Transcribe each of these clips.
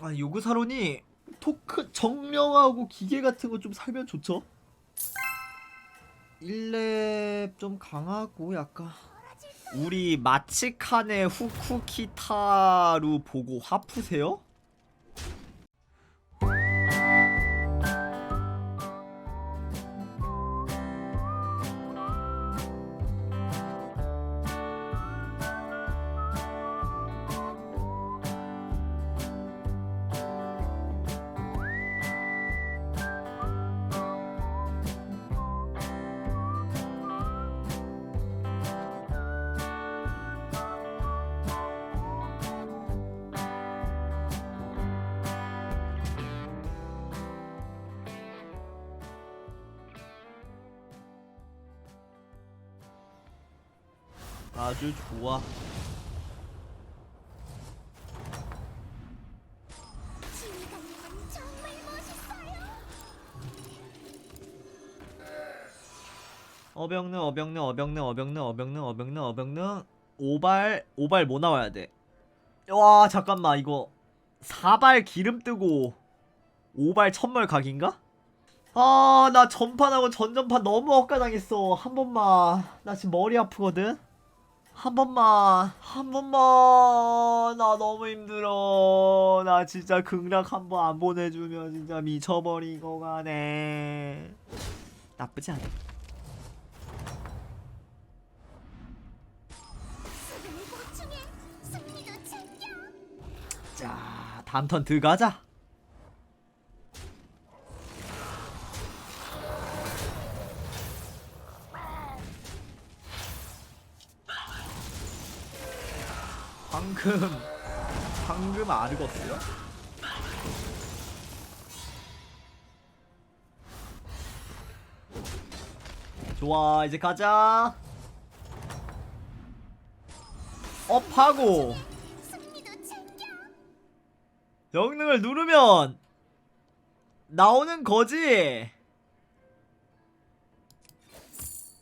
아 요구사론이 토크 정령하고 기계 같은 거 좀 살면 좋죠? 1렙 좀 강하고 약간 우리 마치칸의 후쿠키타루 보고 화푸세요? 아주 좋아 멋있어요. 어병능 어병능 어병능 어병능 어병능 어병능 어병능 오발 오발 뭐 나와야 돼? 와 잠깐만 이거 사발 기름 뜨고 오발 천멀 각인가? 아 나 전판하고 전전판 너무 억까당했어 한 번만 나 지금 머리 아프거든 한 번만 한 번만 나 너무 힘들어 나 진짜 극락 한 번 안 보내주면 진짜 미쳐버린 거 가네 나쁘지 않아. 자, 다음 턴 들어가자. 방금 방금 아르거스요? 좋아, 이제 가자. 업하고. 영능을 누르면 나오는 거지.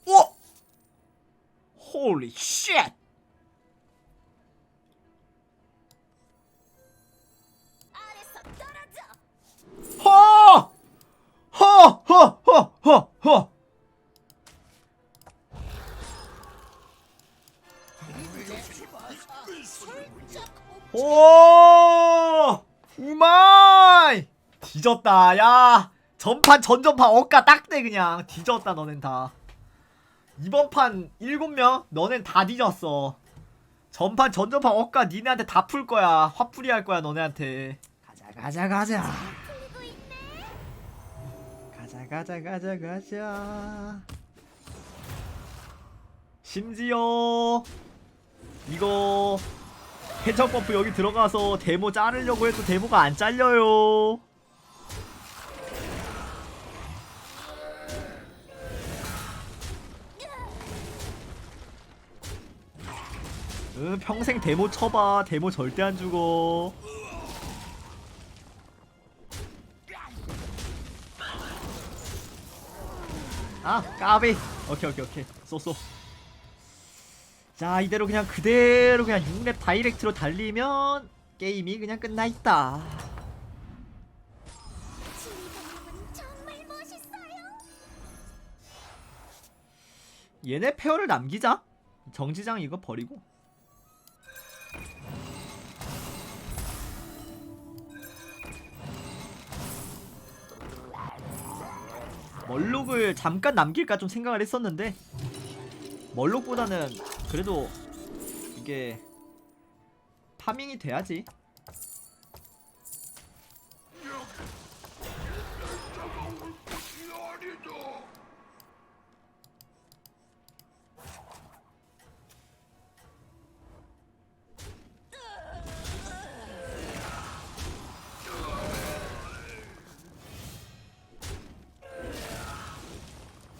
오! 홀리 쉣! 허! 허! 허! 허! 허! 허! 오! 우마이! 뒤졌다, 야! 전판, 전전판 억까 딱대, 그냥. 뒤졌다, 너넨 다. 이번 판 7명? 너넨 다 뒤졌어. 전판, 전전판 억까 니네한테 다 풀 거야. 화풀이 할 거야, 너네한테. 가자, 가자, 가자. 가자 가자 가자. 심지어 이거 해적 버프 여기 들어가서 데모 자르려고 해도 데모가 안 잘려요. 응 평생 데모 쳐봐. 데모 절대 안 죽어 아 까비. 오케이 오케이 오케이. 쏘쏘. 자 이대로 그냥 그대로 그냥 6렙 다이렉트로 달리면 게임이 그냥 끝나 있다. 지휘관님은 정말 멋있어요. 얘네 페어를 남기자. 정지장 이거 버리고 멀록을 잠깐 남길까 좀 생각을 했었는데 멀록보다는 그래도 이게 파밍이 돼야지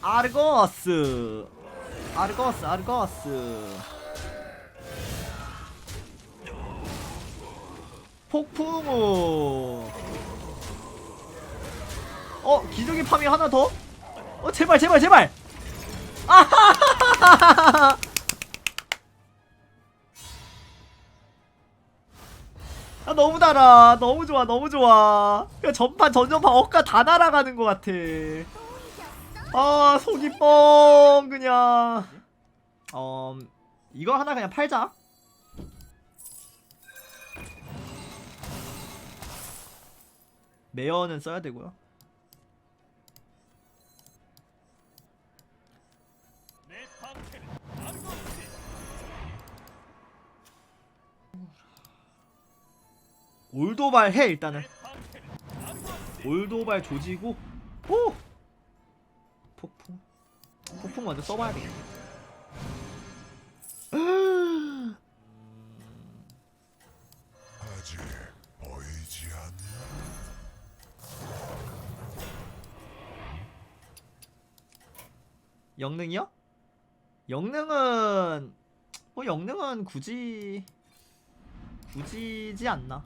아르거스. 아르거스 아르거스. 폭풍우. 어 기둥이 파밍 하나 더? 어 제발 제발 제발. 아하하하하하. 아 너무 달아. 너무 좋아 너무 좋아. 그냥 전판 전전판 억가 다 날아가는 것 같아? 아 속이 뻥 그냥. 어 이거 하나 그냥 팔자. 메어는 써야 되고요. 올도발 해 일단은. 올도발 조지고. 오 폭풍 먼저 써봐야 되겠네 아직 보이지 않나? 영능이요? 영능은 뭐 영능은 굳이 굳이지 않나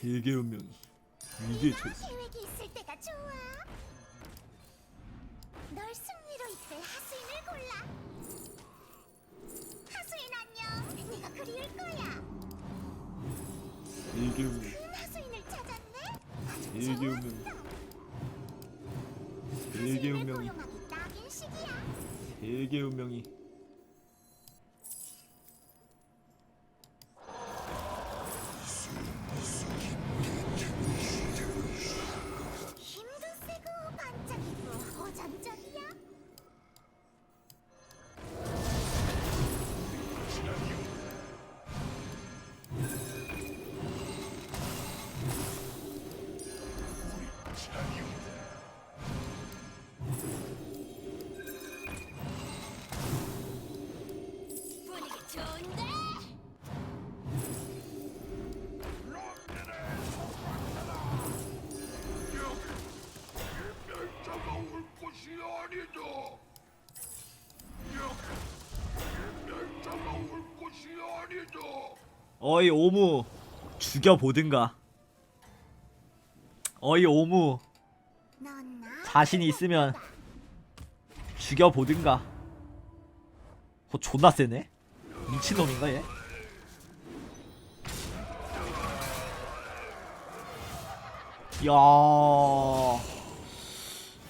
세계 운명이 위기에 처했어 계획이 있을 때가 좋아. 널 승리로 이끌 하수인을 골라. 하수인 안녕. 네가 그리울 거야. 세계 운명 큰 하수인을 찾았네. 아주 세계. 운명 세계 하수인을 운명이 고용하기 딱인 시기야. 세계 운명이 분위기 좋은데? 멸자가 올 곳이 아니다. 멸자가 올 곳이 아니다. 어이 오무 죽여보든가 어이 오무 넌 나. 자신이 있으면 죽여보든가 어 존나 세네 미친놈인가 얘? 야,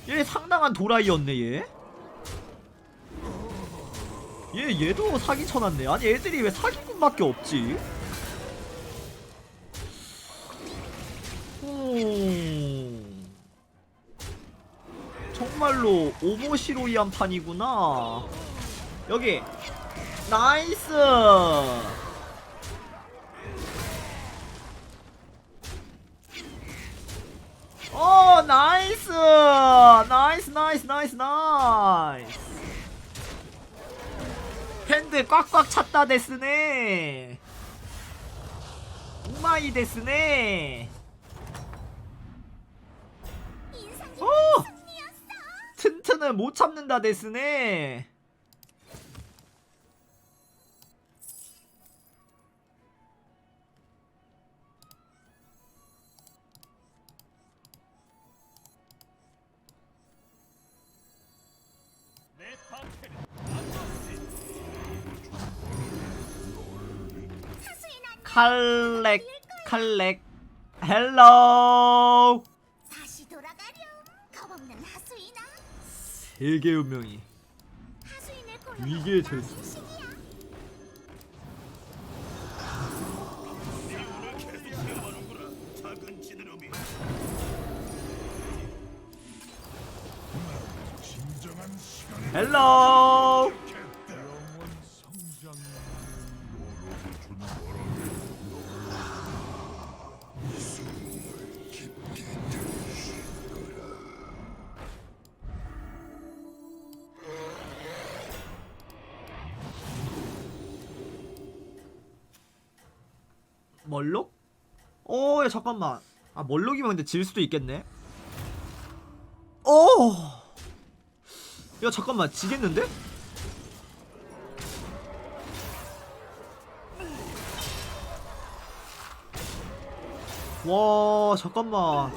얘 상당한 도라이였네 얘. 얘 얘도 사기 쳐놨네. 아니 애들이 왜 사기꾼밖에 없지? 음. 정말로 오모시로이한 판이구나. 여기 나이스. 어 나이스. 나이스 나이스 나이스 나이스. 핸드 꽉꽉 찼다 데스네. 우마이 데스네. 승리였어. 튼튼은 못 참는다 데스네 칼렉 칼렉 헬로 다시 돌아가렴. 겁없는 하수인아. 세계 운명이 하수인을 골라. 진정한 시간이 헬로 멀록? 어, 야, 잠깐만. 아, 멀록이면 근데 질 수도 있겠네. 오! 야 잠깐만 지겠는데? 와 잠깐만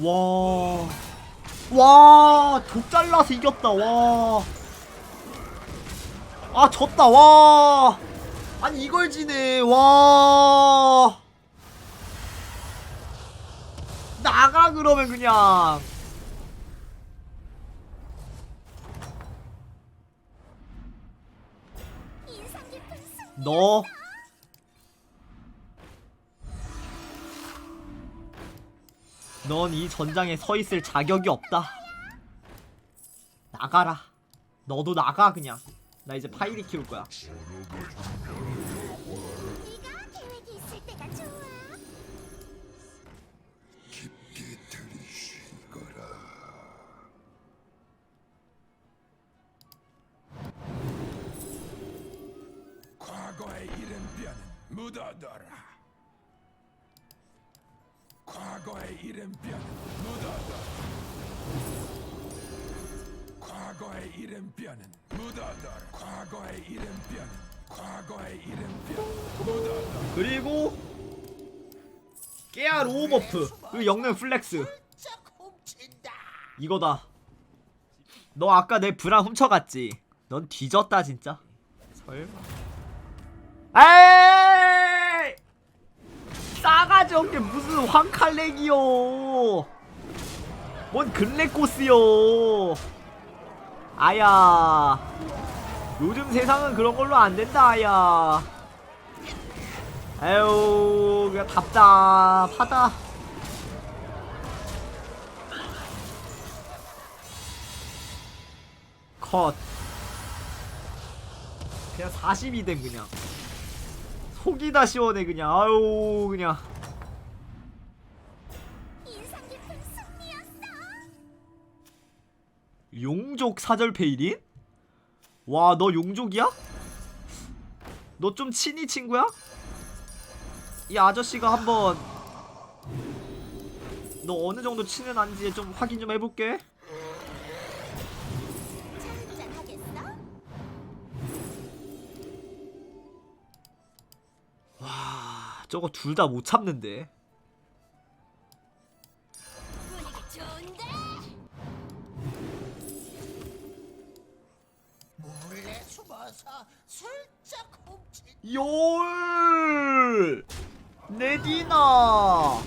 와. 와, 족 잘라서 이겼다. 와. 아, 졌다. 와. 아니 이걸 지네. 와. 나가 그러면 그냥. 너 넌 이 전장에 서 있을 자격이 없다. 나가라. 너도 나가 그냥. 나 이제 파이리 키울 거야. 과거의 이름뼈는 묻어둬라. 과거의 이름뼈는 묻어둬라. 과거의 이름뼈는 과거의 이름뼈는 묻어둬라. 그리고 깨알 오버 버프. 그리고 영능 플렉스. 이거다. 너 아까 내 브랑 훔쳐갔지? 넌 뒤졌다 진짜. 설마. 에이! 없게 무슨 황칼렉이요. 뭔 글래코스요. 아야. 요즘 세상은 그런 걸로 안 된다 아야. 아유 그냥 답답하다 컷 그냥 42댐 그냥 속이 다 시원해 그냥 아유 그냥 용족 사절 페이린? 와 너 용족이야? 너 좀 친히 친구야? 이 아저씨가 한번 너 어느 정도 친해난지 좀 확인 좀 해볼게? 와 저거 둘 다 못 참는데 숨어서 슬쩍 훔친 열 네디나!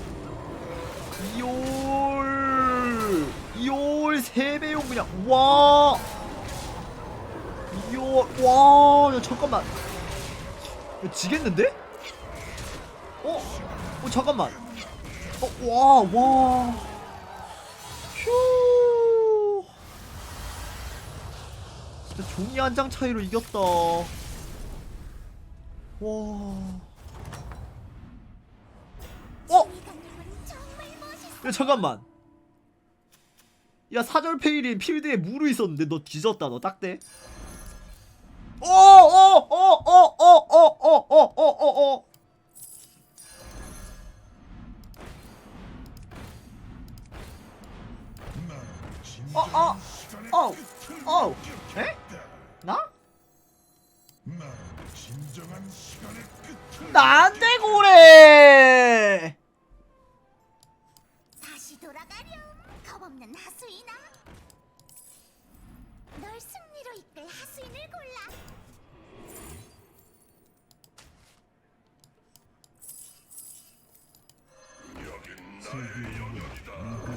열열 세배용 그냥. 와! 열와 야, 잠깐만. 야, 지겠는데? 어? 어 잠깐만. 어 와 와 진짜 종이 한 장 차이로 이겼다 와. 어? 야 잠깐만. 야 사절 페일이 필드에 무르 있었는데 너 뒤졌다 너 딱대. 어, 어어어어어어어어어어어 어, 어, 어, 어, 에? 나? 난 진정한 시간의 끝을 나한테 고래. 다시 돌아가렴. 겁없는 하수인아. 널 승리로 이끌 하수인을 골라. 나한테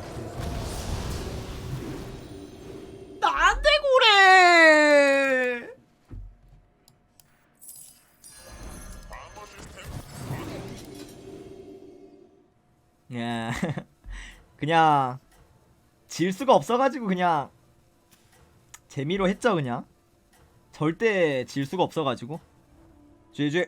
그냥 질 수가 없어가지고 그냥 재미로 했죠 그냥. 절대 질 수가 없어가지고. 쥐쥐.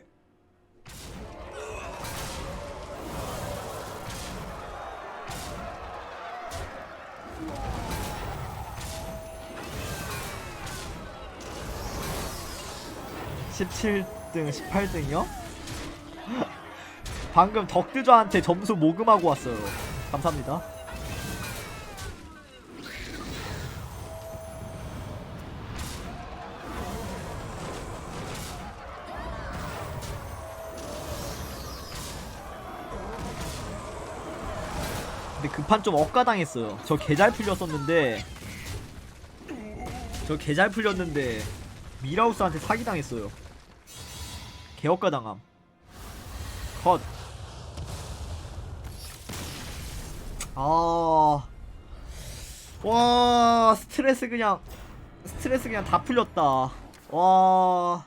(17등) (18등이요) 방금 덕드저한테 점수 모금하고 왔어요 감사합니다 근데 그판좀 억가당했어요. 저 개 잘 풀렸었는데. 저 개 잘 풀렸는데 미라우스한테 사기당했어요. 개 억가당함. 컷. 아, 와, 스트레스 그냥, 스트레스 그냥 다 풀렸다. 와,